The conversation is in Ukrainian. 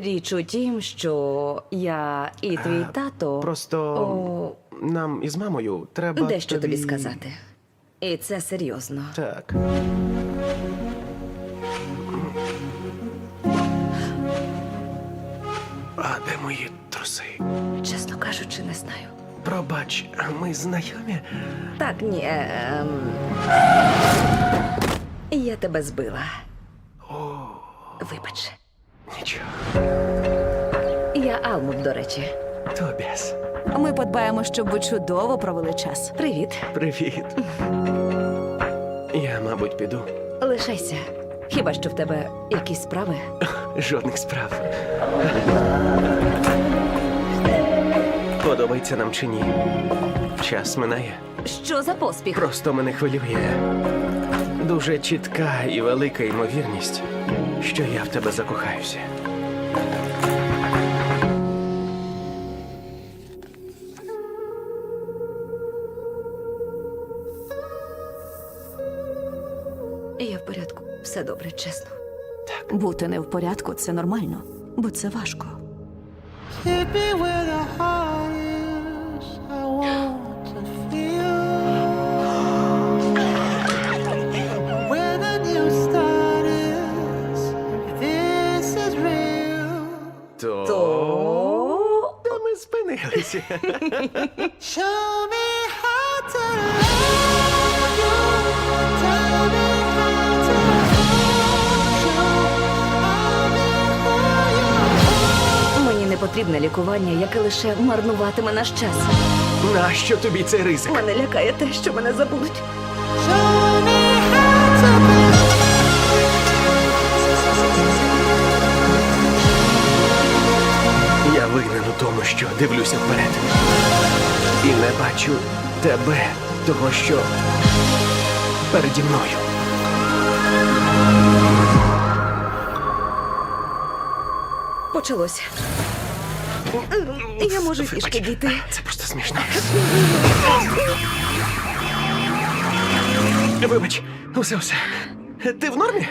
Річ у тім, що я і твій Е, тато Просто О. нам із мамою треба. дещо тобі сказати. І це серйозно. Так. А де мої труси? Чесно кажучи, не знаю. Пробач, ми знайомі? Так, ні. Ем... Я тебе збила. Вибач. Нічого. Я Алмут, до речі. Тобіас. Ми подбаємо, щоб ви чудово провели час. Привіт. Привіт. Я, мабуть, піду. Лишайся. Хіба що в тебе якісь справи? Жодних справ. Подобається нам чи ні? Час минає. Що за поспіх? Просто мене хвилює. Дуже чітка і велика ймовірність, що я в тебе закохаюся. Я в порядку. Все добре, чесно. Бути не в порядку це нормально, бо це важко. Hit me where the heart you мені не потрібне лікування, яке лише марнуватиме наш час. Нащо тобі цей ризик? Мене лякає те, що мене забудуть. Дивлюся вперед. І не бачу тебе, того, що переді мною. Почалося. Я можу Вибач, фішки дійти. Це просто смішно. Вибач, усе, усе. Ти в нормі?